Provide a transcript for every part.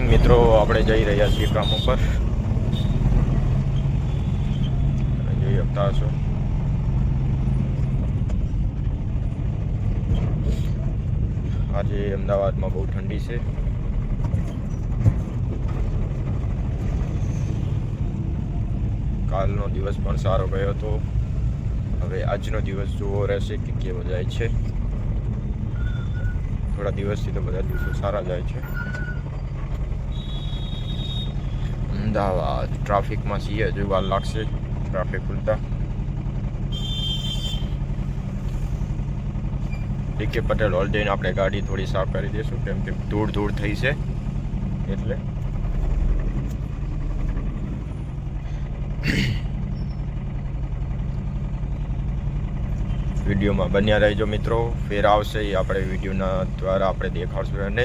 મિત્રો. આપણે જઈ રહ્યા છીએ કામ ઉપર. જોઈ શકતા હશો. આજે અમદાવાદમાં બહુ ઠંડી છે. કાલનો દિવસ પણ સારો ગયો હતો. હવે આજનો દિવસ જોવો રહેશે કે કેવો જાય છે. થોડા દિવસથી તો બધા દિવસો સારા જાય છે. અમદાવાદ ટ્રાફિકમાં છીએ હજુ વાર લાગશે ટ્રાફિક ખુલતા ડીકે પટેલ હોલ જઈને આપણે ગાડી થોડી સાફ કરી દઈશું, કેમ કે ધૂળ ધૂળ થઈ છે, એટલે. વિડીયોમાં બન્યા રહેજો મિત્રો, ફેર આવશે, એ આપણે વિડીયોના દ્વારા આપણે દેખાડશું અને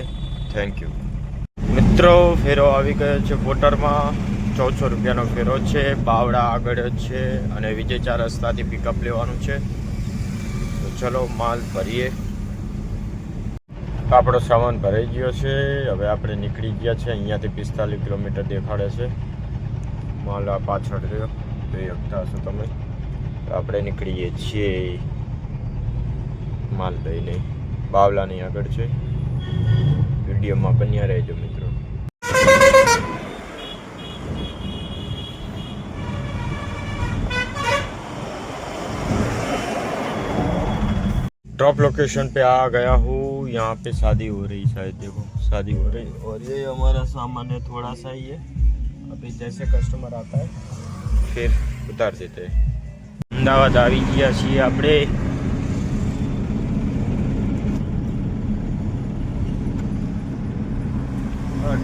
થેન્ક યુ મિત્રો, ફેરો આવી ગયો છે બોટરમાં. ચૌદસો રૂપિયાનો ફેરો છે. બાવડા આગળ જ છે અને વિજય ચાર રસ્તાથી પિકઅપ લેવાનું છે. તો ચલો માલ ભરીએ. આપણો સામાન ભરાઈ ગયો છે. હવે આપણે નીકળી ગયા છે. અહીંયાથી પિસ્તાલીસ કિલોમીટર દેખાડે છે. માલ આ પાછળ રહ્યો. જોઈ શકતા હશો તમે. તો આપણે નીકળીએ છીએ માલ લઈને. બાવલાની આગળ છે. વિડીયોમાં બન્યા રહેજો મિત્રો ड्रॉप लोकेशन पे आ गया हूँ यहाँ पे शादी हो रही शायद देखो शादी हो रही और ये हमारा सामान है थोड़ा सा ही है अभी जैसे कस्टमर आता है फिर उतार देते हैं અમદાવાદ આવી ગયા છીએ આપણે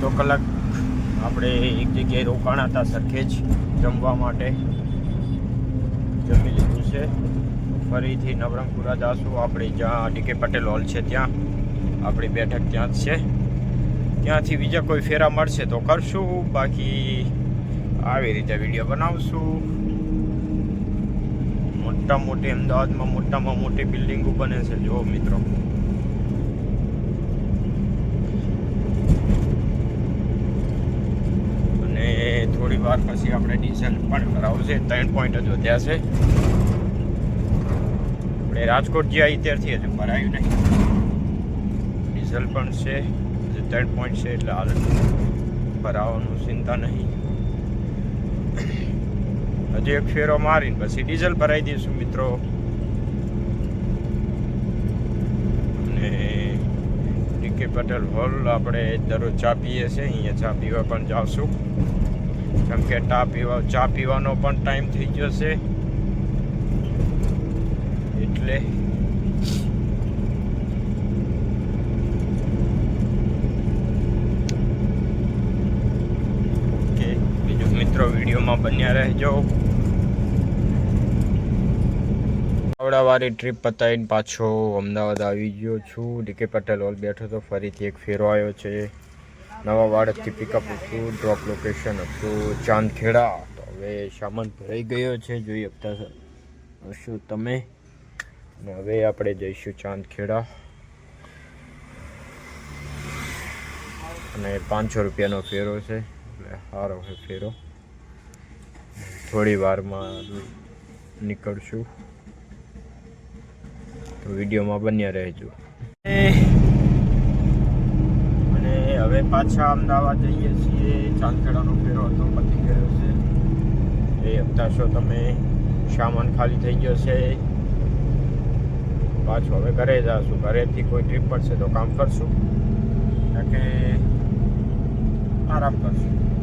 અડધો કલાક આપણે એક જગ્યાએ રોકાણા હતા સરખેજ જમવા માટે. જમી લીધું છે. ફરીથી નવરંગપુરા જાશું. આપણે જ્યાં ડીકે પટેલ હોલ છે ત્યાં. આપણી બેઠક ત્યાં જ છે. ત્યાંથી બીજા કોઈ ફેરા મળશે તો કરશું. બાકી આવી રીતે વીડિયો બનાવશું. મોટા મોટી અમદાવાદમાં મોટામાં મોટી બિલ્ડિંગો બને છે. જો મિત્રો અને થોડી વાર પછી આપણે ડીઝલ પણ કરાવશે. ત્રણ પોઈન્ટ જ વધ્યા છે. આપણે રાજકોટ જ્યાં ત્યારથી હજુ ભરાયું નહીં. ડીઝલ પણ છે. હજુ ત્રણ પોઈન્ટ છે એટલે હાલ ભરાવાનું ચિંતા નહીં. હજી એક ફેરો મારીને પછી ડીઝલ ભરાઈ દઈશું મિત્રો. અને ડીકે પટેલ હોલ આપણે દરરોજ ચા પીએ છીએ. અહીંયા ચા પીવા પણ જાવશું કેમ કે ચા પીવા ચા પીવાનો પણ ટાઈમ થઈ ગયો છે. એટલે ઓકે, બીજું મિત્રો વિડીયોમાં બન્યા રહેજો. આવડાવાળી ટ્રીપ પતાવીને પાછો અમદાવાદ આવી ગયો છું. ડીકે પટેલ હોલ બેઠો તો ફરીથી એક ફેરો આવ્યો છે. નવા વાડકથી પિકઅપ હતું ડ્રોપ લોકેશન હતું ચાંદખેડા. તો હવે સામાન ભરાઈ ગયો છે જોઈ શકતા શું તમે? અને હવે આપણે જઈશું ચાંદખેડા. અને પાંચસો રૂપિયાનો ફેરો છે, એટલે સારો છે ફેરો. થોડી વારમાં નીકળશું. તો વિડીયોમાં બન્યા રહેજો. હવે પાછા અમદાવાદ જઈએ છીએ. ચાંદખેડાનો ફેરો હતો, પતી ગયો છે. એ હપ્તા તમે સામાન ખાલી થઈ ગયો છે? પાછું હવે ઘરે જશું. ઘરેથી કોઈ ટ્રીપ પડશે તો કામ કરશું. કે આરામ કરશું.